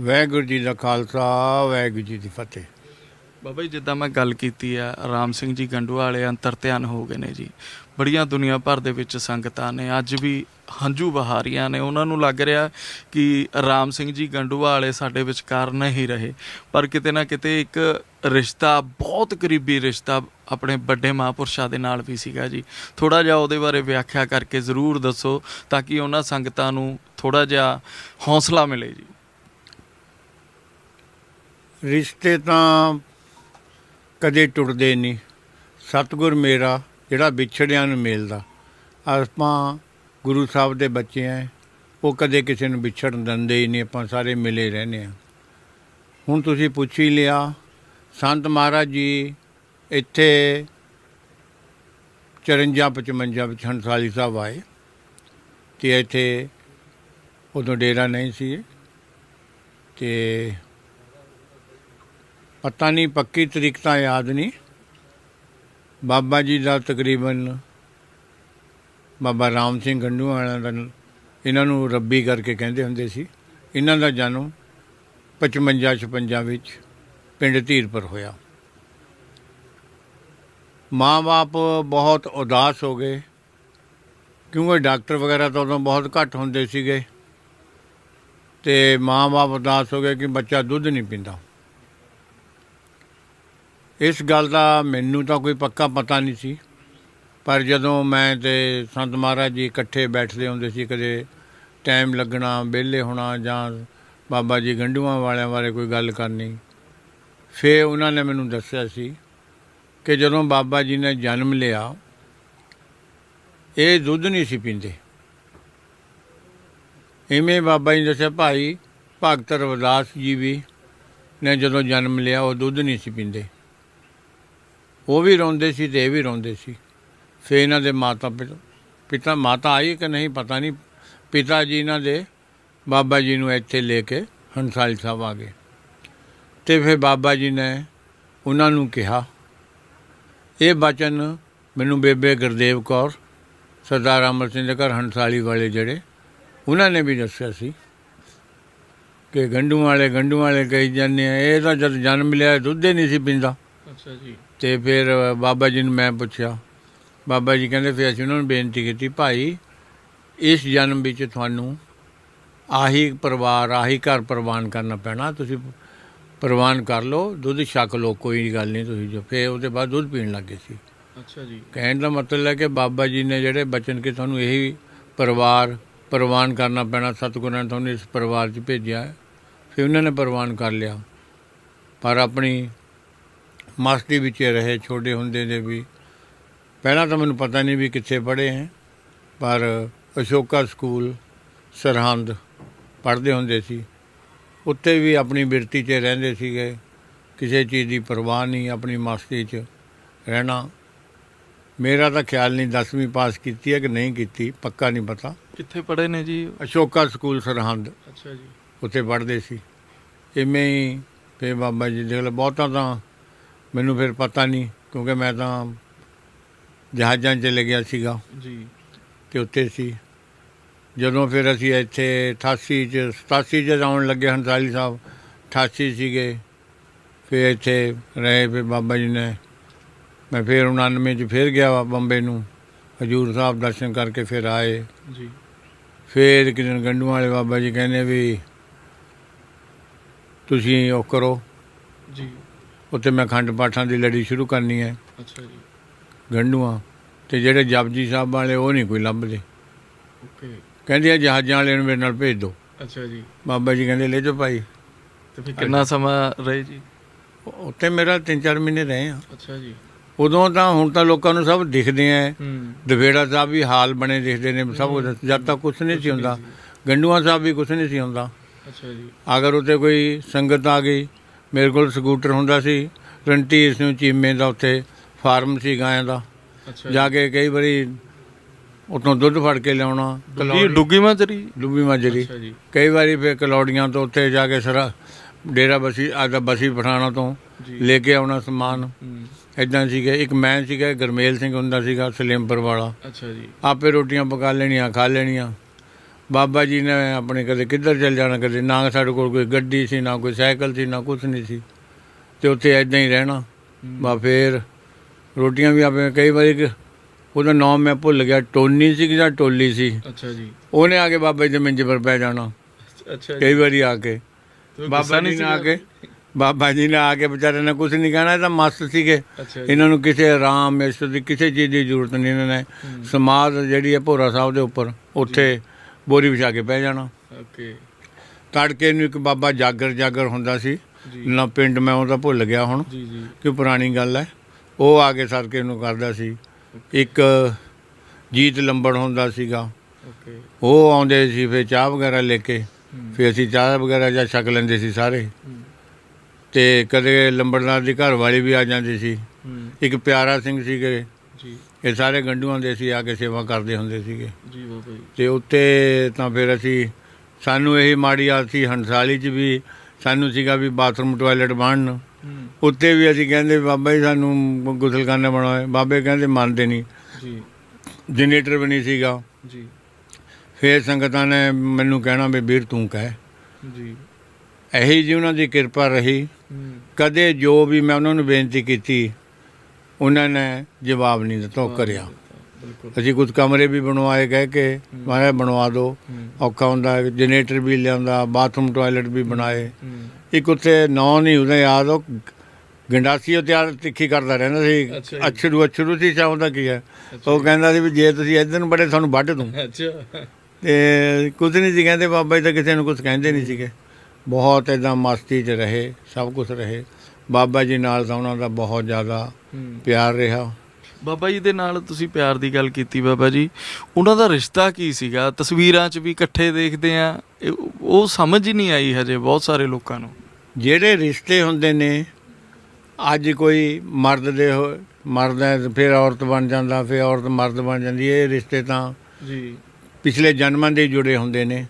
ਵਾਹਿਗੁਰੂ ਜੀ ਦਾ ਖਾਲਸਾ, ਵਾਹਿਗੁਰੂ ਜੀ ਦੀ ਫਤਿਹ। ਬਾਬਾ ਜੀ, ਜਿੱਦਾਂ ਮੈਂ ਗੱਲ ਕੀਤੀ ਆ, ਰਾਮ ਸਿੰਘ ਜੀ ਗੰਡੂ ਵਾਲੇ ਅੰਤਰ ਧਿਆਨ ਹੋ ਗਏ ਨੇ ਜੀ। ਬੜੀਆਂ ਦੁਨੀਆ ਭਰ ਦੇ ਵਿੱਚ ਸੰਗਤਾਂ ਨੇ, ਅੱਜ ਵੀ ਹੰਝੂ ਬਹਾਰੀਆਂ ਨੇ। ਉਹਨਾਂ ਨੂੰ ਲੱਗ ਰਿਹਾ ਕਿ ਰਾਮ ਸਿੰਘ ਜੀ ਗੰਡੂਆ ਵਾਲੇ ਸਾਡੇ ਵਿਚਕਾਰ ਨਹੀਂ ਰਹੇ। ਪਰ ਕਿਤੇ ਨਾ ਕਿਤੇ ਇੱਕ ਰਿਸ਼ਤਾ, ਬਹੁਤ ਕਰੀਬੀ ਰਿਸ਼ਤਾ ਆਪਣੇ ਵੱਡੇ ਮਹਾਂਪੁਰਸ਼ਾਂ ਦੇ ਨਾਲ ਵੀ ਸੀਗਾ ਜੀ। ਥੋੜਾ ਜਿਹਾ ਉਹਦੇ ਬਾਰੇ ਵਿਆਖਿਆ ਕਰਕੇ ਜ਼ਰੂਰ ਦੱਸੋ, ਤਾਂ ਕਿ ਉਹਨਾਂ ਸੰਗਤਾਂ ਨੂੰ ਥੋੜਾ ਜਿਹਾ ਹੌਸਲਾ ਮਿਲੇ ਜੀ। ਰਿਸ਼ਤੇ ਤਾਂ ਕਦੇ ਟੁੱਟਦੇ ਨਹੀਂ। ਸਤਿਗੁਰ ਮੇਰਾ, ਜਿਹੜਾ ਵਿਛੜਿਆਂ ਨੂੰ ਮਿਲਦਾ। ਆਪਾਂ ਗੁਰੂ ਸਾਹਿਬ ਦੇ ਬੱਚੇ ਆਂ ਉਹ ਕਦੇ ਕਿਸੇ ਨੂੰ ਵਿਛੜਨ ਦਿੰਦੇ ਹੀ ਨਹੀਂ, ਆਪਾਂ ਸਾਰੇ ਮਿਲੇ ਰਹਿੰਦੇ ਆ ਹੁਣ ਤੁਸੀਂ ਪੁੱਛ ਹੀ ਲਿਆ, ਸੰਤ ਮਹਾਰਾਜ ਜੀ ਇੱਥੇ 54 55 ਵਿੱਚ ਹੰਸਾਲੀ ਸਾਹਿਬ ਆਏ ਤੇ ਇੱਥੇ ਉਦੋਂ ਡੇਰਾ ਨਹੀਂ ਸੀ ਤੇ ਪਤਾ ਨਹੀਂ ਪੱਕੀ ਤਰੀਕ ਤਾਂ ਯਾਦ ਨਹੀਂ। ਬਾਬਾ ਜੀ ਦਾ ਤਕਰੀਬਨ ਬਾਬਾ ਰਾਮ ਸਿੰਘ ਗੰਡੂ ਵਾਲਿਆਂ ਦਾ ਇਹਨਾਂ ਨੂੰ ਰੱਬੀ ਕਰਕੇ ਕਹਿੰਦੇ ਹੁੰਦੇ ਸੀ। ਇਹਨਾਂ ਦਾ ਜਨਮ 55 56 ਵਿੱਚ ਪਿੰਡ ਧੀਰਪੁਰ ਹੋਇਆ। ਮਾਂ-ਬਾਪ ਬਹੁਤ ਉਦਾਸ ਹੋ ਗਏ। ਕਿਉਂਕਿ ਡਾਕਟਰ ਵਗੈਰਾ ਤਾਂ ਉਦੋਂ ਬਹੁਤ ਘੱਟ ਹੁੰਦੇ ਸੀਗੇ। ਤੇ ਮਾਂ-ਬਾਪ ਉਦਾਸ ਹੋ ਗਏ ਕਿ ਬੱਚਾ ਦੁੱਧ ਨਹੀਂ ਪੀਂਦਾ। ਇਸ ਗੱਲ ਦਾ ਮੈਨੂੰ ਤਾਂ ਕੋਈ ਪੱਕਾ ਪਤਾ ਨਹੀਂ ਸੀ। ਪਰ ਜਦੋਂ ਮੈਂ ਤੇ ਸੰਤ ਮਹਾਰਾਜ ਜੀ ਇਕੱਠੇ ਬੈਠਦੇ ਹੁੰਦੇ ਸੀ, ਕਦੇ ਟਾਈਮ ਲੱਗਣਾ, ਵਿਹਲੇ ਹੋਣਾ ਜਾਂ ਬਾਬਾ ਜੀ ਗੰਡੂਆਂ ਵਾਲਿਆਂ ਬਾਰੇ ਕੋਈ ਗੱਲ ਕਰਨੀ ਫੇ ਉਹਨਾਂ ਨੇ ਮੈਨੂੰ ਦੱਸਿਆ ਸੀ ਕਿ ਜਦੋਂ ਬਾਬਾ ਜੀ ਨੇ ਜਨਮ ਲਿਆ, ਇਹ ਦੁੱਧ ਨਹੀਂ ਸੀ ਪੀਂਦੇ। ਇਵੇਂ ਬਾਬਾ ਜੀ ਨੇ ਦੱਸਿਆ, ਭਾਈ, ਭਗਤ ਰਵਿਦਾਸ ਜੀ ਵੀ ਨੇ ਜਦੋਂ ਜਨਮ ਲਿਆ, ਉਹ ਦੁੱਧ ਨਹੀਂ ਸੀ ਪੀਂਦੇ। ਉਹ ਵੀ ਰੋਂਦੇ ਸੀ ਤੇ ਇਹ ਵੀ ਰੋਂਦੇ ਸੀ। ਫਿਰ ਇਹਨਾਂ ਦੇ ਮਾਤਾ ਪਿਤਾ ਪਿਤਾ, ਮਾਤਾ ਆਈ ਕਿ ਨਹੀਂ ਪਤਾ ਨਹੀਂ। ਪਿਤਾ ਜੀ ਇਹਨਾਂ ਦੇ, ਬਾਬਾ ਜੀ ਨੂੰ ਇੱਥੇ ਲੈ ਕੇ ਹੰਸਾਲੀ ਸਾਹਿਬ ਆ ਗਏ। ਤੇ ਫਿਰ ਬਾਬਾ ਜੀ ਨੇ ਉਹਨਾਂ ਨੂੰ ਕਿਹਾ, ਇਹ ਬਚਨ ਮੈਨੂੰ ਬੇਬੇ ਗੁਰਦੇਵ ਕੌਰ, ਸਰਦਾਰ ਅਮਰ ਸਿੰਘ ਦੇ ਘਰ ਹੰਸਾਲੀ ਵਾਲੇ ਜਿਹੜੇ, ਉਹਨਾਂ ਨੇ ਵੀ ਦੱਸਿਆ ਸੀ ਕਿ ਗੰਡੂ ਵਾਲੇ ਗੰਡੂ ਵਾਲੇ ਕਹੀ ਜਾਂਦੇ ਆ, ਇਹ ਤਾਂ ਜਦ ਜਨਮ ਲਿਆ, ਦੁੱਧ ਹੀ ਨਹੀਂ ਸੀ ਪੀਂਦਾ। ਅੱਛਾ ਜੀ। ਤੇ ਫਿਰ ਬਾਬਾ ਜੀ ਨੂੰ ਮੈਂ ਪੁੱਛਿਆ। ਬਾਬਾ ਜੀ ਕਹਿੰਦੇ ਫਿਰ ਅਸੀਂ ਉਹਨਾਂ ਨੂੰ ਬੇਨਤੀ ਕੀਤੀ ਭਾਈ ਇਸ ਜਨਮ ਵਿੱਚ ਤੁਹਾਨੂੰ ਆਹੀ ਪਰਿਵਾਰ ਆਹੀ ਘਰ ਪ੍ਰਵਾਨ ਕਰਨਾ ਪੈਣਾ। ਤੁਸੀਂ ਪ੍ਰਵਾਨ ਕਰ ਲਓ ਦੁੱਧ ਛਕ ਲਓ ਕੋਈ ਗੱਲ ਨਹੀਂ ਤੁਸੀਂ ਜੋ ਫਿਰ ਉਹਦੇ ਬਾਅਦ ਦੁੱਧ ਪੀਣ ਲੱਗੇ ਸੀ। ਅੱਛਾ ਜੀ। ਕਹਿਣ ਦਾ ਮਤਲਬ ਹੈ ਕਿ ਬਾਬਾ ਜੀ ਨੇ ਜਿਹੜੇ ਬਚਨ ਕਿ ਤੁਹਾਨੂੰ ਇਹੀ ਪਰਿਵਾਰ ਪ੍ਰਵਾਨ ਕਰਨਾ ਪੈਣਾ ਸਤਿਗੁਰਾਂ ਨੇ ਤੁਹਾਨੂੰ ਇਸ ਪਰਿਵਾਰ 'ਚ ਭੇਜਿਆ। ਫਿਰ ਉਹਨਾਂ ਨੇ ਪ੍ਰਵਾਨ ਕਰ ਲਿਆ। ਪਰ ਆਪਣੀ ਮਸਤੀ ਵਿੱਚ ਰਹੇ ਛੋਟੇ ਹੁੰਦੇ ਦੇ ਵੀ। ਪਹਿਲਾਂ ਤਾਂ ਮੈਨੂੰ ਪਤਾ ਨਹੀਂ ਵੀ ਕਿੱਥੇ ਪੜ੍ਹੇ ਹੈ ਪਰ ਅਸ਼ੋਕਾ ਸਕੂਲ ਸਰਹੰਦ ਪੜ੍ਹਦੇ ਹੁੰਦੇ ਸੀ। ਉੱਤੇ ਵੀ ਆਪਣੀ ਬਿਰਤੀ 'ਚ ਰਹਿੰਦੇ ਸੀਗੇ ਕਿਸੇ ਚੀਜ਼ ਦੀ ਪਰਵਾਹ ਨਹੀਂ ਆਪਣੀ ਮਸਤੀ 'ਚ ਰਹਿਣਾ। ਮੇਰਾ ਤਾਂ ਖਿਆਲ ਨਹੀਂ 10ਵੀਂ ਪਾਸ ਕੀਤੀ ਹੈ ਕਿ ਨਹੀਂ ਕੀਤੀ ਪੱਕਾ ਨਹੀਂ ਪਤਾ। ਕਿੱਥੇ ਪੜ੍ਹੇ ਨੇ ਜੀ? ਅਸ਼ੋਕਾ ਸਕੂਲ ਸਰਹੰਦ। ਅੱਛਾ ਜੀ। ਉੱਥੇ ਪੜ੍ਹਦੇ ਸੀ। ਇਵੇਂ ਹੀ ਫੇ ਬਾਬਾ ਜੀ ਦੇ ਬਹੁਤਾ ਤਾਂ ਮੈਨੂੰ ਫਿਰ ਪਤਾ ਨਹੀਂ ਕਿਉਂਕਿ ਮੈਂ ਤਾਂ ਜਹਾਜ਼ਾਂ 'ਚ ਚਲੇ ਗਿਆ ਸੀਗਾ। ਜੀ। ਤੇ ਉੱਥੇ ਸੀ। ਜਦੋਂ ਫਿਰ ਅਸੀਂ ਇੱਥੇ 88 ਚ 87 ਚ ਆਉਣ ਲੱਗੇ ਹੰਸਾਲੀ ਸਾਹਿਬ 88 ਸੀਗੇ। ਫਿਰ ਇੱਥੇ ਰਹੇ ਫਿਰ ਬਾਬਾ ਜੀ ਨੇ। ਮੈਂ ਫਿਰ 99 ਚ ਫਿਰ ਗਿਆ ਬੰਬੇ ਨੂੰ। ਹਜੂਰ ਸਾਹਿਬ ਦਰਸ਼ਨ ਕਰਕੇ ਫਿਰ ਆਏ। ਜੀ। ਫਿਰ ਇੱਕ ਦਿਨ ਗੰਡੂ ਵਾਲੇ ਬਾਬਾ ਜੀ ਕਹਿੰਦੇ ਵੀ ਤੁਸੀਂ ਉਹ ਕਰੋ। ਜੀ। ਉੱਥੇ ਮੈਂ ਖੰਡ ਪਾਠਾਂ ਦੀ ਲੜੀ ਸ਼ੁਰੂ ਕਰਨੀ ਹੈ। ਅੱਛਾ ਜੀ। ਗੰਡੂਆਂ। ਤੇ ਜਿਹੜੇ ਜਪਜੀ ਸਾਹਿਬ ਵਾਲੇ ਉਹ ਨਹੀਂ ਕੋਈ ਲੱਭਦੇ। ਓਕੇ। ਕਹਿੰਦੇ ਆ ਜਹਾਜ਼ਾਂ ਵਾਲੇ ਨੂੰ ਮੇਰੇ ਨਾਲ ਭੇਜ ਦਿਓ ਅੱਛਾ ਜੀ। ਬਾਬਾ ਜੀ ਕਹਿੰਦੇ ਲੈ ਜਾਓ ਭਾਈ। ਤੇ ਫਿਰ ਕਿੰਨਾ ਸਮਾਂ ਰਹੇ ਜੀ? ਉੱਥੇ ਮੇਰਾ 3-4 ਮਹੀਨੇ ਰਹੇ ਆ। ਅੱਛਾ ਜੀ। ਉਦੋਂ ਤਾਂ ਹੁਣ ਤਾਂ ਲੋਕਾਂ ਨੂੰ ਸਭ ਦਿਖਦੇ ਆ। ਹੂੰ। ਦਵੇੜਾ ਸਾਹਿਬ ਵੀ ਹਾਲ ਬਣੇ ਦਿਖਦੇ ਨੇ ਸਭ ਜਦ ਤੱਕ ਕੁਝ ਨਹੀਂ ਸੀ ਹੁੰਦਾ। ਗੰਡੂਆਂ ਸਾਹਿਬ ਵੀ ਕੁਝ ਨਹੀਂ ਸੀ ਹੁੰਦਾ। ਅੱਛਾ ਜੀ। ਅਗਰ ਉੱਥੇ ਕੋਈ ਸੰਗਤ ਆ ਗਈ ਮੇਰੇ ਕੋਲ ਸਕੂਟਰ ਹੁੰਦਾ ਸੀ ਰਣਧੀਰ ਸਿੰਘ ਚੀਮੇ ਦਾ ਉੱਥੇ ਫਾਰਮ ਸੀ ਗਾਇਆਂ ਦਾ। ਜਾ ਕੇ ਕਈ ਵਾਰੀ ਉਤੋਂ ਦੁੱਧ ਫੜ ਕੇ ਲਿਆਉਣਾ ਜੀ ਡੁੱਗੀ ਮਾਜਰੀ? ਡੁੱਬੀ ਮਾਜਰੀ। ਕਈ ਵਾਰੀ ਫਿਰ ਕਲੌੜੀਆਂ ਤੋਂ ਉੱਥੇ ਜਾ ਕੇ ਸਰਾ ਡੇਰਾ ਬਸੀ ਆਦਾ ਬਸੀ ਪਠਾਣਾ ਤੋਂ ਲੈ ਕੇ ਆਉਣਾ ਸਮਾਨ। ਇਦਾਂ ਸੀਗੇ। ਇੱਕ ਮੈਂ ਸੀਗਾ ਗਰਮੇਲ ਸਿੰਘ ਹੁੰਦਾ ਸੀਗਾ ਸਲੇਮਪੁਰ ਵਾਲਾ। ਅੱਛਾ ਜੀ। ਆਪੇ ਰੋਟੀਆਂ ਪਕਾ ਲੈਣੀਆਂ ਖਾ ਲੈਣੀਆਂ। ਬਾਬਾ ਜੀ ਨੇ ਆਪਣੇ ਕਦੇ ਕਿੱਧਰ ਚੱਲ ਜਾਣਾ ਕਦੇ ਨਾ ਸਾਡੇ ਕੋਲ ਕੋਈ ਗੱਡੀ ਸੀ ਨਾ ਕੋਈ ਸਾਈਕਲ ਸੀ ਨਾ ਕੁਝ ਨਹੀਂ ਸੀ। ਤੇ ਉੱਥੇ ਐਦਾਂ ਹੀ ਰਹਿਣਾ। ਬਾ ਫੇਰ ਰੋਟੀਆਂ ਵੀ ਆਪੇ ਕਈ ਵਾਰੀ ਉਹਦਾ ਨਾਮ ਮੈਂ ਭੁੱਲ ਗਿਆ ਟੋਨੀ ਸੀ ਜਾਂ ਟੋਲੀ ਸੀ। ਅੱਛਾ ਜੀ। ਉਹਨੇ ਆ ਕੇ ਬਾਬਾ ਜੀ ਦੇ ਮੰਜੇ ਪਰ ਪੈ ਜਾਣਾ। ਅੱਛਾ ਕਈ ਵਾਰੀ ਆ ਕੇ। ਬਾਬਾ ਜੀ ਨੇ ਆ ਕੇ ਬਾਬਾ ਜੀ ਨੇ ਆ ਕੇ ਵਿਚਾਰੇ ਨੇ ਕੁਝ ਨਹੀਂ ਕਹਿਣਾ ਇਹ ਤਾਂ ਮਸਤ ਸੀਗੇ। ਇਹਨਾਂ ਨੂੰ ਕਿਸੇ ਆਰਾਮ ਇਸ ਦੀ ਕਿਸੇ ਚੀਜ਼ ਦੀ ਜ਼ਰੂਰਤ ਨਹੀਂ ਇਹਨਾਂ ਨੇ। ਸਮਾਧ ਜਿਹੜੀ ਹੈ ਭੋਰਾ ਸਾਹਿਬ ਦੇ ਉੱਪਰ ਉੱਥੇ ਬੋਰੀ ਵਿਛਾ ਕੇ ਪੈ ਜਾਣਾ। ਓਕੇ। ਤੜਕੇ ਨੂੰ ਇੱਕ ਬਾਬਾ ਜਾਗਰ ਜਾਗਰ ਹੁੰਦਾ ਸੀ। ਨਾ ਪਿੰਡ ਮੈਂ ਉਹਦਾ ਭੁੱਲ ਗਿਆ ਹੁਣ। ਜੀ ਜੀ। ਕਿ ਪੁਰਾਣੀ ਗੱਲ ਹੈ। ਉਹ ਆ ਕੇ ਸਦਕੇ ਨੂੰ ਕਰਦਾ ਸੀ। ਇੱਕ ਜੀਤ ਲੰਬੜ ਹੁੰਦਾ ਸੀਗਾ। ਓਕੇ। ਉਹ ਆਉਂਦੇ ਸੀ ਫਿਰ ਚਾਹ ਵਗੈਰਾ ਲੈ ਕੇ। ਫਿਰ ਅਸੀਂ ਚਾਹ ਵਗੈਰਾ ਜਾਂ ਛਕ ਲੈਂਦੇ ਸੀ ਸਾਰੇ। ਤੇ ਕਦੇ ਲੰਬੜਦਾਰ ਦੀ ਘਰ ਵਾਲੀ ਵੀ ਆ ਜਾਂਦੀ ਸੀ। ਇੱਕ ਪਿਆਰਾ ਸਿੰਘ ਸੀਗੇ। ਜੀ। ਇਹ ਸਾਰੇ ਗੰਡੂਆਂ ਦੇ ਸੀ ਆ ਕੇ ਸੇਵਾ ਕਰਦੇ ਹੁੰਦੇ ਸੀਗੇ। ਜੀ ਬਾਬਾ ਜੀ। ਤੇ ਉੱਤੇ ਤਾਂ ਫਿਰ ਅਸੀਂ ਸਾਨੂੰ ਇਹ ਮਾੜੀ ਆਦਤ ਸੀ ਹੰਸਾਲੀ 'ਚ ਵੀ ਸਾਨੂੰ ਸੀਗਾ ਵੀ ਬਾਥਰੂਮ ਟਾਇਲਟ ਬਣਨ। ਉੱਤੇ ਵੀ ਅਸੀਂ ਕਹਿੰਦੇ ਬਾਬਾ ਜੀ ਸਾਨੂੰ ਗੁਸਲਖਾਨਾ ਬਣਾਓ। ਬਾਬੇ ਕਹਿੰਦੇ ਮੰਨਦੇ ਨਹੀਂ ਜੀ। ਜਨਰੇਟਰ ਵੀ ਨਹੀਂ ਸੀਗਾ। ਜੀ। ਫਿਰ ਸੰਗਤਾਂ ਨੇ ਮੈਨੂੰ ਕਹਿਣਾ ਵੀ ਵੀਰ ਤੂੰ ਕਹਿ। ਜੀ। ਇਹੀ ਜੀ ਉਹਨਾਂ ਦੀ ਕਿਰਪਾ ਰਹੀ। ਕਦੇ ਜੋ ਵੀ ਮੈਂ ਉਹਨਾਂ ਨੂੰ ਬੇਨਤੀ ਕੀਤੀ ਉਹਨਾਂ ਨੇ ਜਵਾਬ ਨਹੀਂ ਦਿੱਤਾ ਉਹ ਕਰਿਆ। ਅਸੀਂ ਕੁਝ ਕਮਰੇ ਵੀ ਬਣਵਾਏ ਕਹਿ ਕੇ ਮਾਰੇ ਬਣਵਾ ਦਿਓ ਔਖਾ ਹੁੰਦਾ ਜਨਰੇਟਰ ਵੀ ਲਿਆਂਦਾ ਬਾਥਰੂਮ ਟਾਇਲਟ ਵੀ ਬਣਾਏ। ਇੱਕ ਉੱਥੇ ਨਾਂ ਨਹੀਂ ਉਹਦਾ ਯਾਦ ਉਹ ਗੰਡਾਸੀ ਉਹ ਤਿਆਰ ਤਿੱਖੀ ਕਰਦਾ ਰਹਿੰਦਾ ਸੀ। ਜੀ। ਅਛਰੂ ਅਛਰੂ ਸੀ ਚਾਹੁੰਦਾ ਕੀ ਹੈ? ਉਹ ਕਹਿੰਦਾ ਸੀ ਵੀ ਜੇ ਤੁਸੀਂ ਇੱਧਰ ਨੂੰ ਬੜੇ ਤੁਹਾਨੂੰ ਵੱਢ ਦੂੰ ਅੱਛਾ। ਤੇ ਕੁਝ ਨਹੀਂ ਸੀ ਕਹਿੰਦੇ ਬਾਬਾ ਜੀ ਤਾਂ ਕਿਸੇ ਨੂੰ ਕੁਝ ਕਹਿੰਦੇ ਨਹੀਂ ਸੀਗੇ। ਬਹੁਤ ਇਦਾਂ ਮਸਤੀ 'ਚ ਰਹੇ ਸਭ ਕੁਝ ਰਹੇ। ਬਾਬਾ ਜੀ ਨਾਲ ਤਾਂ ਉਹਨਾਂ ਦਾ ਬਹੁਤ ਜ਼ਿਆਦਾ ਪਿਆਰ ਰਿਹਾ। ਬਾਬਾ ਜੀ ਦੇ ਨਾਲ ਤੁਸੀਂ ਪਿਆਰ ਦੀ ਗੱਲ ਕੀਤੀ ਬਾਬਾ ਜੀ। ਉਹਨਾਂ ਦਾ ਰਿਸ਼ਤਾ ਕੀ ਸੀਗਾ? ਤਸਵੀਰਾਂ 'ਚ ਵੀ ਇਕੱਠੇ ਦੇਖਦੇ ਆ। ਉਹ ਸਮਝ ਹੀ ਨਹੀਂ ਆਈ ਹਜੇ ਬਹੁਤ ਸਾਰੇ ਲੋਕਾਂ ਨੂੰ। ਜਿਹੜੇ ਰਿਸ਼ਤੇ ਹੁੰਦੇ ਨੇ ਅੱਜ ਕੋਈ ਮਰਦ ਦੇ ਹੋ- ਮਰਦ ਹੈ ਫਿਰ ਔਰਤ ਬਣ ਜਾਂਦਾ ਫਿਰ ਔਰਤ ਮਰਦ ਬਣ ਜਾਂਦੀ ਹੈ ਇਹ ਰਿਸ਼ਤੇ ਤਾਂ ਜੀ। ਪਿਛਲੇ ਜਨਮਾਂ ਦੇ ਜੁੜੇ ਹੁੰਦੇ ਨੇ।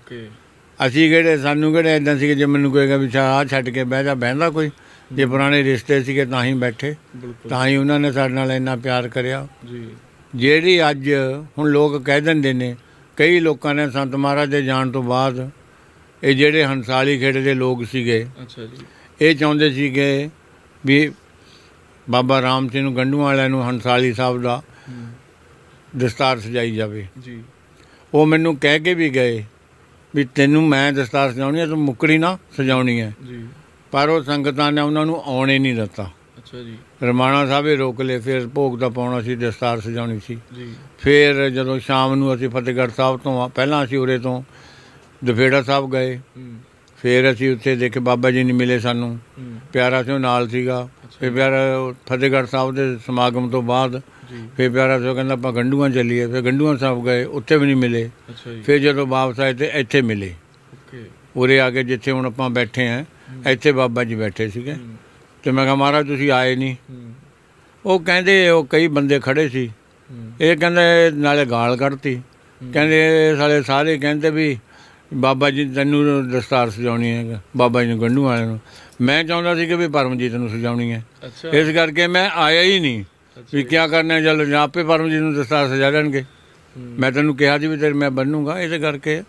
ਅਸੀਂ ਕਿਹੜੇ ਸਾਨੂੰ ਕਿਹੜੇ ਇਦਾਂ ਸੀਗੇ ਜੇ ਮੈਨੂੰ ਕਹੇਗਾ ਵੀ ਚਾਹ ਛੱਡ ਕੇ ਬਹਿ ਜਾ ਬਹਿੰਦਾ ਕੋਈ। ਜੇ ਪੁਰਾਣੇ ਰਿਸ਼ਤੇ ਸੀਗੇ ਤਾਂ ਹੀ ਬੈਠੇ ਤਾਂ ਹੀ ਉਹਨਾਂ ਨੇ ਸਾਡੇ ਨਾਲ ਇੰਨਾ ਪਿਆਰ ਕਰਿਆ। ਜੀ। ਜਿਹੜੀ ਅੱਜ ਹੁਣ ਲੋਕ ਕਹਿ ਦਿੰਦੇ ਨੇ ਕਈ ਲੋਕਾਂ ਨੇ ਸੰਤ ਮਹਾਰਾਜ ਦੇ ਜਾਣ ਤੋਂ ਬਾਅਦ ਇਹ ਜਿਹੜੇ ਹੰਸਾਲੀ ਖੇੜੇ ਦੇ ਲੋਕ ਸੀਗੇ ਅੱਛਾ ਜੀ। ਇਹ ਚਾਹੁੰਦੇ ਸੀਗੇ ਵੀ ਬਾਬਾ ਰਾਮ ਸਿੰਘ ਨੂੰ ਗੰਡੂਆਂ ਵਾਲਿਆਂ ਨੂੰ ਹੰਸਾਲੀ ਸਾਹਿਬ ਦਾ ਦਸਤਾਰ ਸਜਾਈ ਜਾਵੇ। ਜੀ। ਉਹ ਮੈਨੂੰ ਕਹਿ ਕੇ ਵੀ ਗਏ ਵੀ ਤੈਨੂੰ ਮੈਂ ਦਸਤਾਰ ਸਜਾਉਣੀ ਹੈ ਤੂੰ ਮੁੱਕਰੀ ਨਾ ਸਜਾਉਣੀ ਹੈ। ਜੀ। ਪਰ ਉਹ ਸੰਗਤਾਂ ਨੇ ਉਹਨਾਂ ਨੂੰ ਆਉਣੇ ਨਹੀਂ ਦਿੱਤਾ। ਅੱਛਾ ਜੀ। ਰਮਾਣਾ ਸਾਹਿਬ ਰੋਕ ਲਏ ਫਿਰ ਭੋਗ ਦਾ ਪਾਉਣਾ ਸੀ ਦਸਤਾਰ ਸਜਾਉਣੀ ਸੀ। ਜੀ। ਫਿਰ ਜਦੋਂ ਸ਼ਾਮ ਨੂੰ ਅਸੀਂ ਫਤਿਹਗੜ੍ਹ ਸਾਹਿਬ ਤੋਂ ਪਹਿਲਾਂ ਅਸੀਂ ਉਰੇ ਤੋਂ ਦਫੇੜਾ ਸਾਹਿਬ ਗਏ। ਫਿਰ ਅਸੀਂ ਉੱਥੇ ਦੇਖੇ ਬਾਬਾ ਜੀ ਨਹੀਂ ਮਿਲੇ ਸਾਨੂੰ। ਪਿਆਰਾ ਸਿੰਘ ਨਾਲ ਸੀਗਾ। ਫਿਰ ਪਿਆਰਾ ਫਤਿਹਗੜ੍ਹ ਸਾਹਿਬ ਦੇ ਸਮਾਗਮ ਤੋਂ ਬਾਅਦ ਫਿਰ ਪਿਆਰਾ ਸਿੰਘ ਕਹਿੰਦਾ ਆਪਾਂ ਗੰਡੂਆਂ ਚੱਲੀਏ। ਫਿਰ ਗੰਡੂਆਂ ਸਾਹਿਬ ਗਏ ਉੱਥੇ ਵੀ ਨਹੀਂ ਮਿਲੇ। ਫਿਰ ਜਦੋਂ ਵਾਪਸ ਆਏ ਤੇ ਇੱਥੇ ਮਿਲੇ। ਉਰੇ ਆ ਕੇ ਜਿੱਥੇ ਹੁਣ ਆਪਾਂ ਬੈਠੇ ਆਂ ਇੱਥੇ ਬਾਬਾ ਜੀ ਬੈਠੇ ਸੀਗੇ। ਤੇ ਮੈਂ ਕਿਹਾ ਮਹਾਰਾਜ ਤੁਸੀਂ ਆਏ ਨਹੀਂ ਉਹ ਕਹਿੰਦੇ ਉਹ ਕਈ ਬੰਦੇ ਖੜੇ ਸੀ। ਇਹ ਕਹਿੰਦੇ ਨਾਲੇ ਗਾਲ ਕੱਢਤੀ। ਕਹਿੰਦੇ ਸਾਲੇ ਸਾਰੇ ਕਹਿੰਦੇ ਵੀ ਬਾਬਾ ਜੀ ਤੈਨੂੰ ਦਸਤਾਰ ਸਜਾਉਣੀ ਹੈ ਬਾਬਾ ਜੀ ਨੂੰ ਗੰਢੂ ਵਾਲਿਆਂ ਨੂੰ। ਮੈਂ ਚਾਹੁੰਦਾ ਸੀ ਕਿ ਵੀ ਪਰਮਜੀਤ ਨੂੰ ਸਜਾਉਣੀ ਹੈ। ਇਸ ਕਰਕੇ ਮੈਂ ਆਇਆ ਹੀ ਨਹੀਂ ਵੀ ਕੀ ਕਰਨਾ ਜਲ ਆਪੇ ਪਰਮਜੀਤ ਨੂੰ ਦਸਤਾਰ ਸਜਾ ਲੈਣਗੇ ਮੈਂ ਤੈਨੂੰ ਕਿਹਾ ਸੀ ਵੀ ਤੇਰੇ ਮੈਂ ਬੰਨੂਗਾ। ਇਸੇ ਕਰਕੇ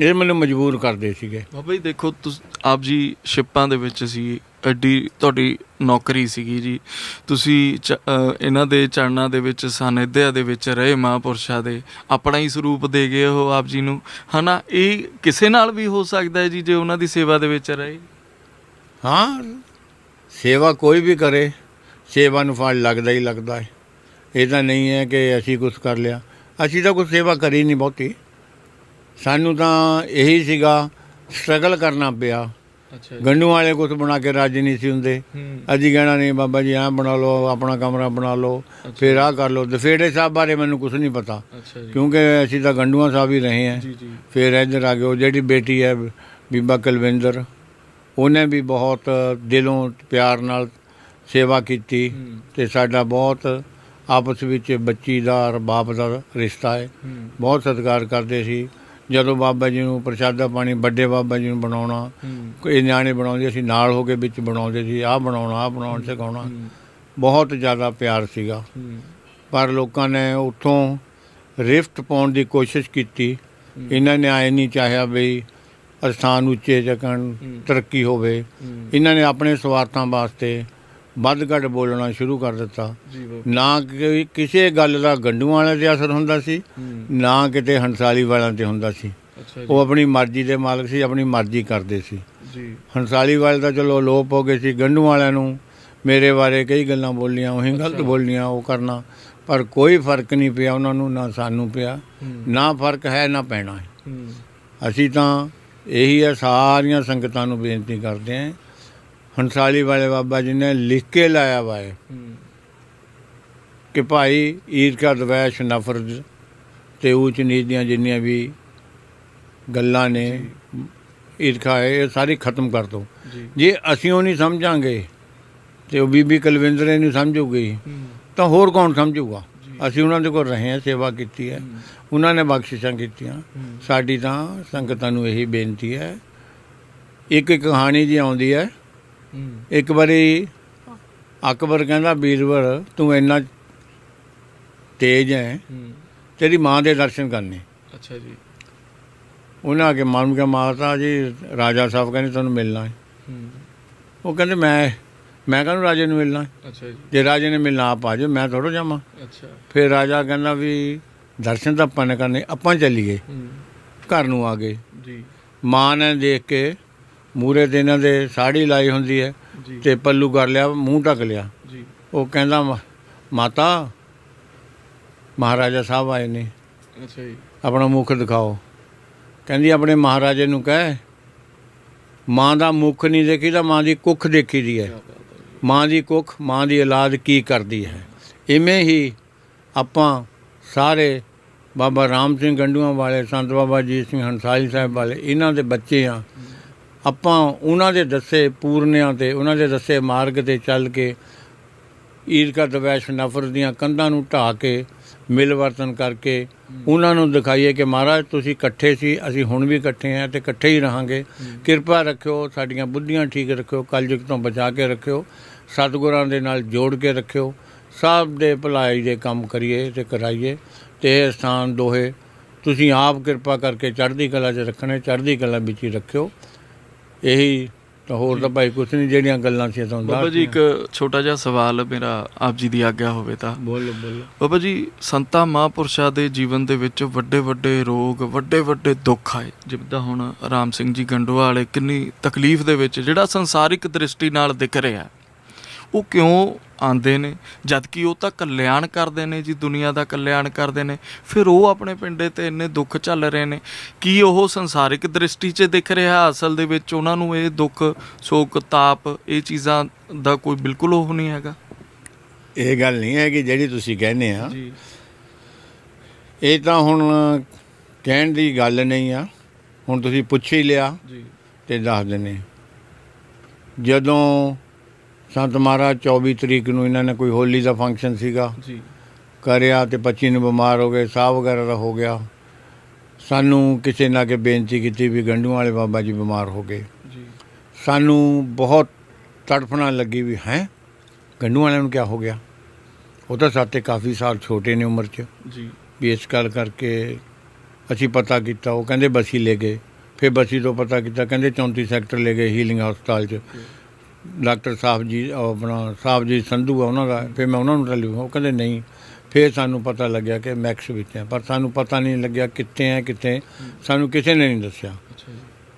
ਇਹ ਮੈਨੂੰ ਮਜਬੂਰ ਕਰਦੇ ਸੀਗੇ। ਬਾਬਾ ਜੀ ਦੇਖੋ ਤੁਸ ਆਪ ਜੀ ਸ਼ਿਪਾਂ ਦੇ ਵਿੱਚ ਸੀ ਐਡੀ ਤੁਹਾਡੀ ਨੌਕਰੀ ਸੀਗੀ ਜੀ। ਤੁਸੀਂ ਇਹਨਾਂ ਦੇ ਚਰਨਾਂ ਦੇ ਵਿੱਚ ਸਾਨਿਧਿਆ ਦੇ ਵਿੱਚ ਰਹੇ ਮਹਾਂਪੁਰਸ਼ਾਂ ਦੇ। ਆਪਣਾ ਹੀ ਸਰੂਪ ਦੇ ਗਏ ਉਹ ਆਪ ਜੀ ਨੂੰ। ਹਨਾ ਇਹ ਕਿਸੇ ਨਾਲ ਵੀ ਹੋ ਸਕਦਾ ਹੈ ਜੀ ਜੇ ਉਹਨਾਂ ਦੀ ਸੇਵਾ ਦੇ ਵਿੱਚ ਰਹੇ? ਹਾਂ ਸੇਵਾ ਕੋਈ ਵੀ ਕਰੇ ਸੇਵਾ ਨੂੰ ਫਲ ਲੱਗਦਾ ਹੀ ਲੱਗਦਾ ਹੈ। ਇਹ ਤਾਂ ਨਹੀਂ ਹੈ ਕਿ ਅਸੀਂ ਕੁਝ ਕਰ ਲਿਆ। ਅਸੀਂ ਤਾਂ ਕੋਈ ਸੇਵਾ ਕਰੀ ਨਹੀਂ ਬਹੁਤੀ। ਸਾਨੂੰ ਤਾਂ ਇਹੀ ਸੀਗਾ ਸਟਰਗਲ ਕਰਨਾ ਪਿਆ। ਅੱਛਾ ਗੰਡੂ ਵਾਲੇ ਕੁਝ ਬਣਾ ਕੇ ਰਾਜੀ ਨਹੀਂ ਸੀ ਹੁੰਦੇ। ਅਸੀਂ ਕਹਿਣਾ ਨਹੀਂ ਬਾਬਾ ਜੀ ਐਂ ਬਣਾ ਲਓ ਆਪਣਾ ਕਮਰਾ ਬਣਾ ਲਓ ਫਿਰ ਆਹ ਕਰ ਲਓ। ਦਫੇੜੇ ਸਾਹਿਬ ਬਾਰੇ ਮੈਨੂੰ ਕੁਝ ਨਹੀਂ ਪਤਾ। ਕਿਉਂਕਿ ਅਸੀਂ ਤਾਂ ਗੰਡੂਆਂ ਸਾਹਿਬ ਹੀ ਰਹੇ ਹਾਂ। ਫਿਰ ਇੱਧਰ ਆ ਗਏ ਉਹ ਜਿਹੜੀ ਬੇਟੀ ਹੈ ਬੀਬਾ ਕੁਲਵਿੰਦਰ ਉਹਨੇ ਵੀ ਬਹੁਤ ਦਿਲੋਂ ਪਿਆਰ ਨਾਲ ਸੇਵਾ ਕੀਤੀ ਤੇ ਸਾਡਾ ਬਹੁਤ ਆਪਸ ਵਿੱਚ ਬੱਚੀ ਦਾ ਔਰ ਬਾਪ ਦਾ ਰਿਸ਼ਤਾ ਹੂੰ। ਬਹੁਤ ਸਤਿਕਾਰ ਕਰਦੇ ਸੀ। ਜਦੋਂ ਬਾਬਾ ਜੀ ਨੂੰ ਪ੍ਰਸ਼ਾਦਾ ਪਾਣੀ ਵੱਡੇ ਬਾਬਾ ਜੀ ਨੂੰ ਬਣਾਉਣਾ ਹੂੰ। ਕੋਈ ਨਿਆਣੇ ਬਣਾਉਂਦੇ ਅਸੀਂ ਨਾਲ ਹੋ ਕੇ ਵਿੱਚ ਬਣਾਉਂਦੇ ਸੀ ਆਹ ਬਣਾਉਣਾ ਆਹ ਬਣਾਉਣ ਸਿਖਾਉਣਾ। ਬਹੁਤ ਜ਼ਿਆਦਾ ਪਿਆਰ ਸੀਗਾ। ਪਰ ਲੋਕਾਂ ਨੇ ਉੱਥੋਂ ਰਿਫਟ ਪਾਉਣ ਦੀ ਕੋਸ਼ਿਸ਼ ਕੀਤੀ। ਇਹਨਾਂ ਨੇ ਆਏ ਨਹੀਂ ਚਾਹਿਆ ਵੀ ਅਸਥਾਨ ਉੱਚੇ ਚੱਕਣ। ਤਰੱਕੀ ਹੋਵੇ। ਇਹਨਾਂ ਨੇ ਆਪਣੇ ਸਵਾਰਥਾਂ ਵਾਸਤੇ ਵੱਧ ਘੱਟ ਬੋਲਣਾ ਸ਼ੁਰੂ ਕਰ ਦਿੱਤਾ। ਨਾ ਕਿ ਕਿਸੇ ਗੱਲ ਦਾ ਗੰਡੂਆਂ ਵਾਲਿਆਂ ਤੇ ਅਸਰ ਹੁੰਦਾ ਸੀ ਨਾ ਕਿਤੇ ਹੰਸਾਲੀ ਵਾਲਿਆਂ ਤੇ ਹੁੰਦਾ ਸੀ। ਉਹ ਆਪਣੀ ਮਰਜ਼ੀ ਦੇ ਮਾਲਕ ਸੀ ਆਪਣੀ ਮਰਜ਼ੀ ਕਰਦੇ ਸੀ। ਜੀ। ਹੰਸਾਲੀ ਵਾਲੇ ਤਾਂ ਚਲੋ ਲੋਪ ਹੋ ਗਏ ਸੀ ਗੰਡੂ ਵਾਲਿਆਂ ਨੂੰ ਮੇਰੇ ਬਾਰੇ ਕਈ ਗੱਲਾਂ ਬੋਲੀਆਂ ਉਹੀ ਗਲਤ। ਬੋਲੀਆਂ ਉਹ ਕਰਨਾ ਪਰ ਕੋਈ ਫ਼ਰਕ ਨਹੀਂ ਪਿਆ ਉਹਨਾਂ ਨੂੰ ਨਾ ਸਾਨੂੰ ਪਿਆ। ਨਾ ਫ਼ਰਕ ਹੈ ਨਾ ਪੈਣਾ ਹੈ। ਅਸੀਂ ਤਾਂ ਇਹੀ ਹੈ ਸਾਰੀਆਂ ਸੰਗਤਾਂ ਨੂੰ ਬੇਨਤੀ ਕਰਦੇ ਹਾਂ ਹੰਸਾਲੀ ਵਾਲੇ ਬਾਬਾ ਜੀ ਨੇ ਲਿਖ ਕੇ ਲਾਇਆ ਵਾ ਹੈ ਕਿ ਭਾਈ ਈਰਖਾ ਦਵੈਸ਼ ਨਫ਼ਰਤ ਤੇ ਉੱਚ ਨੀਚ ਦੀਆਂ ਜਿੰਨੀਆਂ ਵੀ ਗੱਲਾਂ ਨੇ ਈਰਖਾ ਹੈ ਇਹ ਸਾਰੀ ਖਤਮ ਕਰ ਦੋ। ਜੀ। ਅਸੀਂ ਉਹ ਨਹੀਂ ਸਮਝਾਂਗੇ ਤੇ ਉਹ ਬੀਬੀ ਕੁਲਵਿੰਦਰ ਨਹੀਂ ਸਮਝੂਗੀ ਤਾਂ ਹੋਰ ਕੌਣ ਸਮਝੂਗਾ? ਅਸੀਂ ਉਹਨਾਂ ਦੇ ਕੋਲ ਰਹੇ ਹਾਂ ਸੇਵਾ ਕੀਤੀ ਹੈ। ਉਹਨਾਂ ਨੇ ਬਖਸ਼ਿਸ਼ਾਂ ਕੀਤੀਆਂ। ਸਾਡੀ ਤਾਂ ਸੰਗਤਾਂ ਨੂੰ ਇਹੀ ਬੇਨਤੀ ਹੈ। ਇੱਕ ਇੱਕ ਕਹਾਣੀ ਜੀ ਆਉਂਦੀ ਹੈ। ਇੱਕ ਵਾਰੀ ਅਕਬਰ ਕਹਿੰਦਾ ਬੀਰਬਲ ਤੂੰ ਇੰਨਾ ਤੇਜ਼ ਹੈ ਤੇਰੀ ਮਾਂ ਦੇ ਦਰਸ਼ਨ ਕਰਨੇ। ਅੱਛਾ ਜੀ। ਉਹਨਾਂ ਕੇ ਮਾਨੂੰ ਕਿਹਾ ਮਾਤਾ ਜੀ ਰਾਜਾ ਸਾਹਿਬ ਕਹਿੰਦੇ ਤੁਹਾਨੂੰ ਮਿਲਣਾ ਹੈ। ਉਹ ਕਹਿੰਦੇ ਮੈਂ ਮੈਂ ਕਹਿੰਦਾ ਰਾਜੇ ਨੂੰ ਮਿਲਣਾ ਹੈ। ਅੱਛਾ ਜੀ। ਜੇ ਰਾਜੇ ਨੇ ਮਿਲਣਾ ਆਪ ਆ ਜਾਓ ਮੈਂ ਥੋੜਾ ਜਾਵਾਂ। ਅੱਛਾ। ਫਿਰ ਰਾਜਾ ਕਹਿੰਦਾ ਵੀ ਦਰਸ਼ਨ ਤਾਂ ਆਪਾਂ ਨੇ ਕਰਨੇ ਆਪਾਂ ਚੱਲੀਏ। ਘਰ ਨੂੰ ਆ ਗਏ। ਜੀ। ਮਾਂ ਨੇ ਦੇਖ ਕੇ ਮੂਰੇ ਦੇ ਇਹਨਾਂ ਦੇ ਸਾੜੀ ਲਾਈ ਹੁੰਦੀ ਹੈ ਜੀ। ਤੇ ਪੱਲੂ ਕਰ ਲਿਆ ਮੂੰਹ ਢੱਕ ਲਿਆ। ਜੀ। ਉਹ ਕਹਿੰਦਾ "ਮਾ- ਮਾਤਾ ਮਹਾਰਾਜਾ ਸਾਹਿਬ ਆਏ ਨੇ। ਅੱਛਾ ਜੀ। ਆਪਣਾ ਮੁਖ ਦਿਖਾਓ। ਕਹਿੰਦੀ ਆਪਣੇ ਮਹਾਰਾਜੇ ਨੂੰ ਕਹਿ ਮਾਂ ਦਾ ਮੁਖ ਨਹੀਂ ਦੇਖੀਦਾ ਮਾਂ ਦੀ ਕੁੱਖ ਦੇਖੀਦੀ ਹੈ। ਮਾਂ ਦੀ ਕੁੱਖ ਮਾਂ ਦੀ ਔਲਾਦ ਕੀ ਕਰਦੀ ਹੈ? ਇਵੇਂ ਹੀ ਆਪਾਂ ਸਾਰੇ ਬਾਬਾ ਰਾਮ ਸਿੰਘ ਗੰਡੂਆਂ ਵਾਲੇ ਸੰਤ ਬਾਬਾ ਜੀਤ ਸਿੰਘ ਹੰਸਾਲੀ ਸਾਹਿਬ ਵਾਲੇ ਇਹਨਾਂ ਦੇ ਬੱਚੇ ਆ। ਆਪਾਂ ਉਹਨਾਂ ਦੇ ਦੱਸੇ ਪੂਰਨਿਆਂ ਤੇ ਉਹਨਾਂ ਦੇ ਦੱਸੇ ਮਾਰਗ ਤੇ ਚੱਲ ਕੇ ਈਰਖਾ ਦਵੈਸ਼ ਨਫ਼ਰਤ ਦੀਆਂ ਕੰਧਾਂ ਨੂੰ ਢਾ ਕੇ ਮਿਲ ਵਰਤਨ ਕਰਕੇ ਉਹਨਾਂ ਨੂੰ ਦਿਖਾਈਏ ਕਿ ਮਹਾਰਾਜ ਤੁਸੀਂ ਇਕੱਠੇ ਸੀ ਅਸੀਂ ਹੁਣ ਵੀ ਇਕੱਠੇ ਹਾਂ ਤੇ ਇਕੱਠੇ ਹੀ ਰਹਾਂਗੇ। ਕਿਰਪਾ ਰੱਖਿਓ ਸਾਡੀਆਂ ਬੁੱਧੀਆਂ ਠੀਕ ਰੱਖਿਓ ਕਲਯੁਗ ਤੋਂ ਬਚਾ ਕੇ ਰੱਖਿਓ ਸਤਿਗੁਰਾਂ ਦੇ ਨਾਲ ਜੋੜ ਕੇ ਰੱਖਿਓ ਸਭ ਦੇ ਭਲਾਈ ਦੇ ਕੰਮ ਕਰੀਏ ਤੇ ਕਰਾਈਏ ਤੇ ਇਹ ਸਥਾਨ ਦੋਹੇ ਤੁਸੀਂ ਆਪ ਕਿਰਪਾ ਕਰਕੇ ਚੜ੍ਹਦੀ ਕਲਾ 'ਚ ਰੱਖਣੇ ਚੜ੍ਹਦੀ ਕਲਾ ਵਿੱਚ ਹੀ ਰੱਖਿਓ। ਇਹੀ ਤਾਂ ਹੋਰ ਤਾਂ ਭਾਈ ਕੁਛ ਨਹੀਂ ਜਿਹੜੀਆਂ ਗੱਲਾਂ ਸੀ ਤੁਹਾਨੂੰ ਬਾਬਾ ਜੀ। ਇੱਕ ਛੋਟਾ ਜਿਹਾ ਸਵਾਲ ਮੇਰਾ ਆਪ ਜੀ ਦੀ ਆਗਿਆ ਹੋਵੇ ਤਾਂ। ਬੋਲੋ ਬੋਲੋ। ਬਾਬਾ ਜੀ ਸੰਤਾਂ ਮਹਾਂਪੁਰਸ਼ਾਂ ਦੇ ਜੀਵਨ ਦੇ ਵਿੱਚ ਵੱਡੇ ਵੱਡੇ ਰੋਗ ਵੱਡੇ ਵੱਡੇ ਦੁੱਖ ਆਏ। ਜਿੱਦਾਂ ਹੁਣ ਰਾਮ ਸਿੰਘ ਜੀ ਗੰਡੋਆ ਵਾਲੇ ਕਿੰਨੀ ਤਕਲੀਫ ਦੇ ਵਿੱਚ ਜਿਹੜਾ ਸੰਸਾਰਿਕ ਦ੍ਰਿਸ਼ਟੀ ਨਾਲ ਦਿਖ ਰਿਹਾ। ਉਹ ਕਿਉਂ ਆਂਦੇ ਨੇ? ਜਦ ਕਿ ਉਹ ਤਾਂ ਕਲਿਆਣ ਕਰਦੇ ਨੇ ਜੀ ਦੁਨੀਆ ਦਾ ਕਲਿਆਣ ਕਰਦੇ ਨੇ। ਫਿਰ ਉਹ ਆਪਣੇ ਪਿੰਡੇ ਤੇ ਇੰਨੇ ਦੁੱਖ ਚੱਲ ਰਹੇ ਨੇ। ਕੀ ਉਹ ਸੰਸਾਰਿਕ ਦ੍ਰਿਸ਼ਟੀ 'ਚ ਦਿਖ ਰਿਹਾ? ਅਸਲ ਦੇ ਵਿੱਚ ਉਹਨਾਂ ਨੂੰ ਇਹ ਦੁੱਖ ਸੋਗ ਤਾਪ ਇਹ ਚੀਜ਼ਾਂ ਦਾ ਕੋਈ ਬਿਲਕੁਲ ਉਹ ਨਹੀਂ ਹੈਗਾ। ਇਹ ਗੱਲ ਨਹੀਂ ਹੈ ਕਿ ਜਿਹੜੀ ਤੁਸੀਂ ਕਹਿੰਦੇ ਆ। ਜੀ। ਇਹ ਤਾਂ ਹੁਣ ਕਹਿਣ ਦੀ ਗੱਲ ਨਹੀਂ ਆ। ਹੁਣ ਤੁਸੀਂ ਪੁੱਛ ਹੀ ਲਿਆ ਜੀ। ਤੇ ਦੱਸ ਦਿੰਨੇ ਜਦੋਂ ਸੰਤ ਮਹਾਰਾਜ 24 ਤਰੀਕ ਨੂੰ ਇਹਨਾਂ ਨੇ ਕੋਈ ਹੋਲੀ ਦਾ ਫੰਕਸ਼ਨ ਸੀਗਾ। ਜੀ। ਕਰਿਆ ਤੇ 25 ਨੂੰ ਬਿਮਾਰ ਹੋ ਗਏ ਸਾਹ ਵਗੈਰਾ ਦਾ ਹੋ ਗਿਆ। ਸਾਨੂੰ ਕਿਸੇ ਨੇ ਕੇ ਬੇਨਤੀ ਕੀਤੀ ਵੀ ਗੰਡੂਆਂ ਵਾਲੇ ਬਾਬਾ ਜੀ ਬਿਮਾਰ ਹੋ ਗਏ। ਜੀ। ਸਾਨੂੰ ਬਹੁਤ ਤੜਫਣਾ ਲੱਗੀ ਵੀ ਹੈ ਗੰਡੂਆਂ ਵਾਲਿਆਂ ਨੂੰ ਕੀ ਹੋ ਗਿਆ? ਉਹ ਤਾਂ ਸਾਤੇ ਕਾਫੀ ਸਾਲ ਛੋਟੇ ਨੇ ਉਮਰ 'ਚ। ਜੀ। ਵੀ ਇਸ ਗੱਲ ਕਰਕੇ ਅਸੀਂ ਪਤਾ ਕੀਤਾ ਉਹ ਕਹਿੰਦੇ ਬਸੀ ਲੈ ਗਏ। ਫਿਰ ਬਸੀ ਤੋਂ ਪਤਾ ਕੀਤਾ ਕਹਿੰਦੇ 34 ਸੈਕਟਰ ਲੈ ਗਏ ਹੀਲਿੰਗ ਹਸਪਤਾਲ 'ਚ। ਡਾਕਟਰ ਸਾਹਿਬ ਜੀ ਆਪਣਾ ਸਾਹਿਬ ਜੀ ਸੰਧੂ ਆ ਉਹਨਾਂ ਦਾ ਫਿਰ ਮੈਂ ਉਹਨਾਂ ਨੂੰ ਟੈਲੀਫੋਨ ਉਹ ਕਹਿੰਦੇ ਨਹੀਂ। ਫਿਰ ਸਾਨੂੰ ਪਤਾ ਲੱਗਿਆ ਕਿ ਮੈਕਸ ਵਿੱਚ ਹੈ ਪਰ ਸਾਨੂੰ ਪਤਾ ਨਹੀਂ ਲੱਗਿਆ ਕਿੱਥੇ ਹੈ ਕਿੱਥੇ। ਸਾਨੂੰ ਕਿਸੇ ਨੇ ਨਹੀਂ ਦੱਸਿਆ।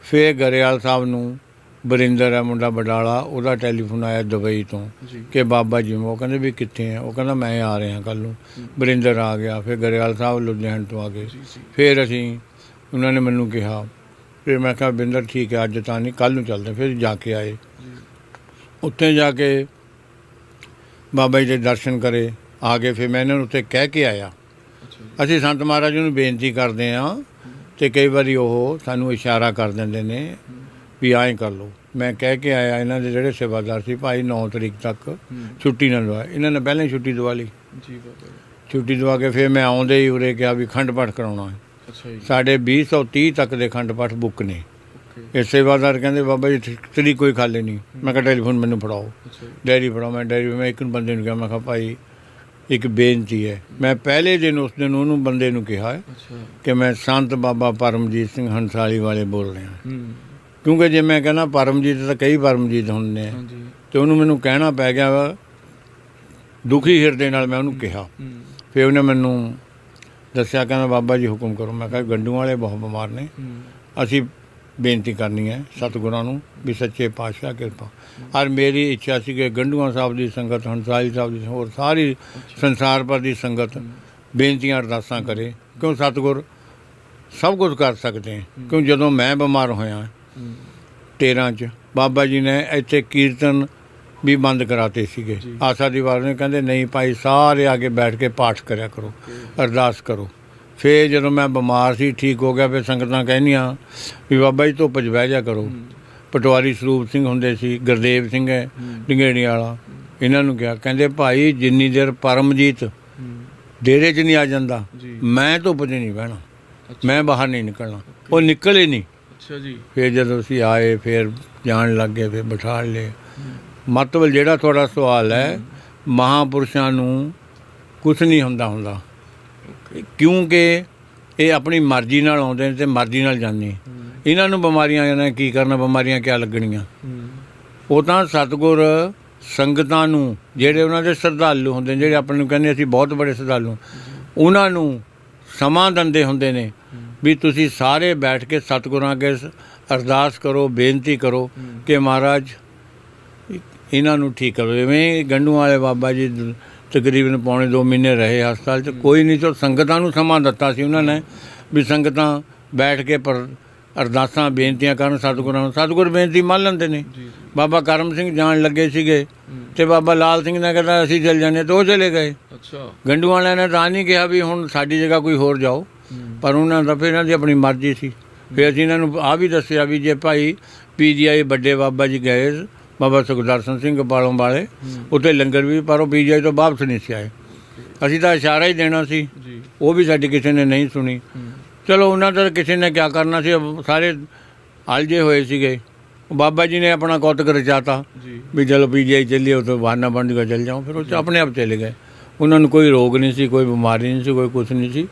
ਫਿਰ ਗਰੇਵਾਲ ਸਾਹਿਬ ਨੂੰ ਬਰਿੰਦਰ ਹੈ ਮੁੰਡਾ ਬਡਾਲਾ ਉਹਦਾ ਟੈਲੀਫੋਨ ਆਇਆ ਦੁਬਈ ਤੋਂ ਕਿ ਬਾਬਾ ਜੀ ਉਹ ਕਹਿੰਦੇ ਵੀ ਕਿੱਥੇ ਆ। ਉਹ ਕਹਿੰਦਾ ਮੈਂ ਆ ਰਿਹਾ ਕੱਲ ਨੂੰ। ਬਰਿੰਦਰ ਆ ਗਿਆ ਫਿਰ ਗਰੇਵਾਲ ਸਾਹਿਬ ਲੁਧਿਆਣੇ ਤੋਂ ਆ ਗਏ। ਫਿਰ ਅਸੀਂ ਉਹਨਾਂ ਨੇ ਮੈਨੂੰ ਕਿਹਾ ਫਿਰ ਮੈਂ ਕਿਹਾ ਬਿੰਦਰ ਠੀਕ ਹੈ ਅੱਜ ਤਾਂ ਨਹੀਂ ਕੱਲ ਨੂੰ ਚੱਲਦੇ ਫਿਰ ਜਾ ਕੇ ਆਏ। ਉੱਥੇ ਜਾ ਕੇ ਬਾਬਾ ਜੀ ਦੇ ਦਰਸ਼ਨ ਕਰੇ ਆ ਕੇ ਫਿਰ ਮੈਂ ਇਹਨਾਂ ਨੂੰ ਉੱਥੇ ਕਹਿ ਕੇ ਆਇਆ। ਅਸੀਂ ਸੰਤ ਮਹਾਰਾਜ ਨੂੰ ਬੇਨਤੀ ਕਰਦੇ ਹਾਂ ਤੇ ਕਈ ਵਾਰੀ ਉਹ ਸਾਨੂੰ ਇਸ਼ਾਰਾ ਕਰ ਦਿੰਦੇ ਨੇ ਵੀ ਐਂ ਕਰ ਲਓ। ਮੈਂ ਕਹਿ ਕੇ ਆਇਆ ਇਹਨਾਂ ਦੇ ਜਿਹੜੇ ਸੇਵਾਦਾਰ ਸੀ ਭਾਈ 9 ਤਰੀਕ ਤੱਕ ਛੁੱਟੀ ਨਾ ਦਵਾ ਇਹਨਾਂ ਨੇ ਪਹਿਲਾਂ ਹੀ ਛੁੱਟੀ ਦਵਾ ਲਈ। ਜੀ ਬਾਬਾ। ਛੁੱਟੀ ਦਵਾ ਕੇ ਫਿਰ ਮੈਂ ਆਉਂਦੇ ਹੀ ਉਰੇ ਕਿਹਾ ਵੀ ਖੰਡ ਪਾਠ ਕਰਾਉਣਾ ਹੈ। ਅੱਛਾ ਜੀ। ਸਾਡੇ 230 ਤੱਕ ਦੇ ਖੰਡ ਪਾਠ ਬੁੱਕ ਨੇ। ਇਹ ਸੇਵਾਦਾਰ ਕਹਿੰਦੇ ਬਾਬਾ ਜੀ ਤੇਰੀ ਕੋਈ ਖਾਲੀ ਨਹੀਂ। ਮੈਂ ਕਿਹਾ ਟੈਲੀਫੋਨ ਮੈਨੂੰ ਫੜਾਓ। ਡੈਰੀ ਫੜਾਓ। ਮੈਂ ਡੈਰੀ ਮੈਂ ਇੱਕ ਬੰਦੇ ਨੂੰ ਕਿਹਾ ਮੈਂ ਕਿਹਾ ਭਾਈ ਇੱਕ ਬੇਨਤੀ ਹੈ। ਮੈਂ ਪਹਿਲੇ ਦਿਨ ਉਸ ਦਿਨ ਉਹਨੂੰ ਬੰਦੇ ਨੂੰ ਕਿਹਾ ਕਿ ਮੈਂ ਸੰਤ ਬਾਬਾ ਪਰਮਜੀਤ ਸਿੰਘ ਹੰਸਾਲੀ ਵਾਲੇ ਬੋਲ ਰਿਹਾ। ਹੂੰ। ਕਿਉਂਕਿ ਜੇ ਮੈਂ ਕਹਿੰਦਾ ਪਰਮਜੀਤ ਤਾਂ ਕਈ ਪਰਮਜੀਤ ਹੁੰਦੇ ਆ। ਹਾਂਜੀ। ਤੇ ਉਹਨੂੰ ਮੈਨੂੰ ਕਹਿਣਾ ਪੈ ਗਿਆ ਵਾ ਦੁਖੀ ਹਿਰਦੇ ਨਾਲ ਮੈਂ ਉਹਨੂੰ ਕਿਹਾ। ਫਿਰ ਉਹਨੇ ਮੈਨੂੰ ਦੱਸਿਆ ਕਹਿੰਦਾ ਬਾਬਾ ਜੀ ਹੁਕਮ ਕਰੋ। ਮੈਂ ਕਿਹਾ ਗੰਡੂ ਵਾਲੇ ਬਹੁਤ ਬਿਮਾਰ ਨੇ। ਅਸੀਂ ਬੇਨਤੀ ਕਰਨੀ ਹੈ ਸਤਿਗੁਰਾਂ ਨੂੰ ਵੀ ਸੱਚੇ ਪਾਤਸ਼ਾਹ ਕਿਰਪਾ। ਔਰ ਮੇਰੀ ਇੱਛਾ ਸੀ ਕਿ ਗੰਡੂਆਂ ਸਾਹਿਬ ਦੀ ਸੰਗਤ ਹੰਸਾਲੀ ਸਾਹਿਬ ਦੀ ਹੋਰ ਸਾਰੀ ਸੰਸਾਰ ਭਰ ਦੀ ਸੰਗਤ ਬੇਨਤੀਆਂ ਅਰਦਾਸਾਂ ਕਰੇ। ਕਿਉਂ ਸਤਿਗੁਰ? ਸਭ ਕੁਝ ਕਰ ਸਕਦੇ ਹੈ। ਕਿਉਂ ਜਦੋਂ ਮੈਂ ਬਿਮਾਰ ਹੋਇਆ ਹੂੰ 13 ਚ ਬਾਬਾ ਜੀ ਨੇ ਇੱਥੇ ਕੀਰਤਨ ਵੀ ਬੰਦ ਕਰਾਤੇ ਸੀਗੇ। ਆਸਾ ਦੀ ਵਾਰ ਨੇ ਕਹਿੰਦੇ ਨਹੀਂ ਭਾਈ ਸਾਰੇ ਆ ਕੇ ਬੈਠ ਕੇ ਪਾਠ ਕਰਿਆ ਕਰੋ ਅਰਦਾਸ ਕਰੋ। ਫੇਰ ਜਦੋਂ ਮੈਂ ਬਿਮਾਰ ਸੀ ਠੀਕ ਹੋ ਗਿਆ ਫਿਰ ਸੰਗਤਾਂ ਕਹਿੰਦੀਆਂ ਵੀ ਬਾਬਾ ਜੀ ਧੁੱਪ 'ਚ ਬਹਿ ਜਾ ਕਰੋ। ਪਟਵਾਰੀ ਸਰੂਪ ਸਿੰਘ ਹੁੰਦੇ ਸੀ ਗੁਰਦੇਵ ਸਿੰਘ ਹੈ ਡਿੰਗੇੜੀ ਵਾਲਾ। ਇਹਨਾਂ ਨੂੰ ਕਿਹਾ ਕਹਿੰਦੇ ਭਾਈ ਜਿੰਨੀ ਦੇਰ ਪਰਮਜੀਤ ਡੇਰੇ 'ਚ ਨਹੀਂ ਆ ਜਾਂਦਾ ਮੈਂ ਧੁੱਪ 'ਚ ਨਹੀਂ ਬਹਿਣਾ ਮੈਂ ਬਾਹਰ ਨਹੀਂ ਨਿਕਲਣਾ ਉਹ ਨਿਕਲੇ ਨਹੀਂ। ਅੱਛਾ ਜੀ। ਫਿਰ ਜਦੋਂ ਅਸੀਂ ਆਏ ਫਿਰ ਜਾਣ ਲੱਗੇ ਫਿਰ ਬਿਠਾ ਲਏ। ਮਤਲਬ ਜਿਹੜਾ ਤੁਹਾਡਾ ਸਵਾਲ ਹੈ ਮਹਾਪੁਰਸ਼ਾਂ ਨੂੰ ਕੁਝ ਨਹੀਂ ਹੁੰਦਾ ਹੁੰਦਾ। ਕਿਉਂਕਿ ਇਹ ਆਪਣੀ ਮਰਜ਼ੀ ਨਾਲ ਆਉਂਦੇ ਨੇ ਤੇ ਮਰਜ਼ੀ ਨਾਲ ਜਾਂਦੇ ਨੇ। ਇਹਨਾਂ ਨੂੰ ਬਿਮਾਰੀਆਂ ਇਹਨਾਂ ਕੀ ਕਰਨਾ ਬਿਮਾਰੀਆਂ ਕਿਆ ਲੱਗਣੀਆਂ? ਉਹ ਤਾਂ ਸਤਿਗੁਰ ਸੰਗਤਾਂ ਨੂੰ ਜਿਹੜੇ ਉਹਨਾਂ ਦੇ ਸ਼ਰਧਾਲੂ ਹੁੰਦੇ ਨੇ ਜਿਹੜੇ ਆਪਣੇ ਨੂੰ ਕਹਿੰਦੇ ਅਸੀਂ ਬਹੁਤ ਬੜੇ ਸ਼ਰਧਾਲੂ ਉਹਨਾਂ ਨੂੰ ਸਮਾਂ ਦਿੰਦੇ ਹੁੰਦੇ ਨੇ ਵੀ ਤੁਸੀਂ ਸਾਰੇ ਬੈਠ ਕੇ ਸਤਿਗੁਰਾਂ ਅੱਗੇ ਅਰਦਾਸ ਕਰੋ ਬੇਨਤੀ ਕਰੋ ਕਿ ਮਹਾਰਾਜ ਇਹਨਾਂ ਨੂੰ ਠੀਕ ਕਰੋ। ਜਿਵੇਂ ਗੰਡੂਆਂ ਵਾਲੇ ਬਾਬਾ ਜੀ ਤਕਰੀਬਨ ਪੌਣੇ 2 ਮਹੀਨੇ ਰਹੇ ਹਸਪਤਾਲ 'ਚ। ਕੋਈ ਨਹੀਂ ਤੋਂ ਸੰਗਤਾਂ ਨੂੰ ਸਮਾਂ ਦਿੱਤਾ ਸੀ ਉਹਨਾਂ ਨੇ ਵੀ ਸੰਗਤਾਂ ਬੈਠ ਕੇ ਪਰ ਅਰਦਾਸਾਂ ਬੇਨਤੀਆਂ ਕਰਨ ਸਤਿਗੁਰਾਂ ਨੂੰ। ਸਤਿਗੁਰ ਬੇਨਤੀ ਮੰਨ ਲੈਂਦੇ ਨੇ। ਬਾਬਾ ਕਰਮ ਸਿੰਘ ਜਾਣ ਲੱਗੇ ਸੀਗੇ ਤੇ ਬਾਬਾ ਲਾਲ ਸਿੰਘ ਨੇ ਕਹਿੰਦਾ ਅਸੀਂ ਚੱਲ ਜਾਂਦੇ ਤੇ ਉਹ ਚਲੇ ਗਏ। ਅੱਛਾ। ਗੰਡੂ ਵਾਲਿਆਂ ਨੇ ਤਾਂ ਨਹੀਂ ਕਿਹਾ ਵੀ ਹੁਣ ਸਾਡੀ ਜਗ੍ਹਾ ਕੋਈ ਹੋਰ ਜਾਓ। ਪਰ ਉਹਨਾਂ ਦਾ ਫਿਰ ਇਹਨਾਂ ਦੀ ਆਪਣੀ ਮਰਜ਼ੀ ਸੀ। ਫਿਰ ਅਸੀਂ ਇਹਨਾਂ ਨੂੰ ਆ ਵੀ ਦੱਸਿਆ ਵੀ ਜੇ ਭਾਈ ਪੀਜੀਆਈ ਵੱਡੇ ਬਾਬਾ ਜੀ ਗਏ ਬਾਬਾ ਸੁਖਦਰਸ਼ਨ ਸਿੰਘ ਪਾਲੋਂ ਵਾਲੇ ਉੱਥੇ ਲੰਗਰ ਵੀ ਪਰ ਉਹ ਪੀਜੀਆਈ ਤੋਂ ਵਾਪਸ ਨਹੀਂ ਸੀ ਆਏ। ਅਸੀਂ ਤਾਂ ਇਸ਼ਾਰਾ ਹੀ ਦੇਣਾ ਸੀ। ਉਹ ਵੀ ਸਾਡੀ ਕਿਸੇ ਨੇ ਨਹੀਂ ਸੁਣੀ। ਚਲੋ ਉਹਨਾਂ ਦਾ ਕਿਸੇ ਨੇ ਕੀ ਕਰਨਾ ਸੀ ਸਾਰੇ ਅਲਝੇ ਹੋਏ ਸੀਗੇ। ਬਾਬਾ ਜੀ ਨੇ ਆਪਣਾ ਕੌਤਕ ਰਚਾਤਾ। ਵੀ ਚਲੋ ਪੀਜੀਆਈ ਚੱਲੀਏ ਉਦੋਂ ਬਹਾਨਾ ਬਣ ਕੇ ਚੱਲ ਜਾਓ ਫਿਰ ਉਹ ਆਪਣੇ ਆਪ ਚਲੇ ਗਏ। ਉਹਨਾਂ ਨੂੰ ਕੋਈ ਰੋਗ ਨਹੀਂ ਸੀ ਕੋਈ ਬਿਮਾਰੀ ਨਹੀਂ ਸੀ ਕੋਈ ਕੁਝ ਨਹੀਂ ਸੀ।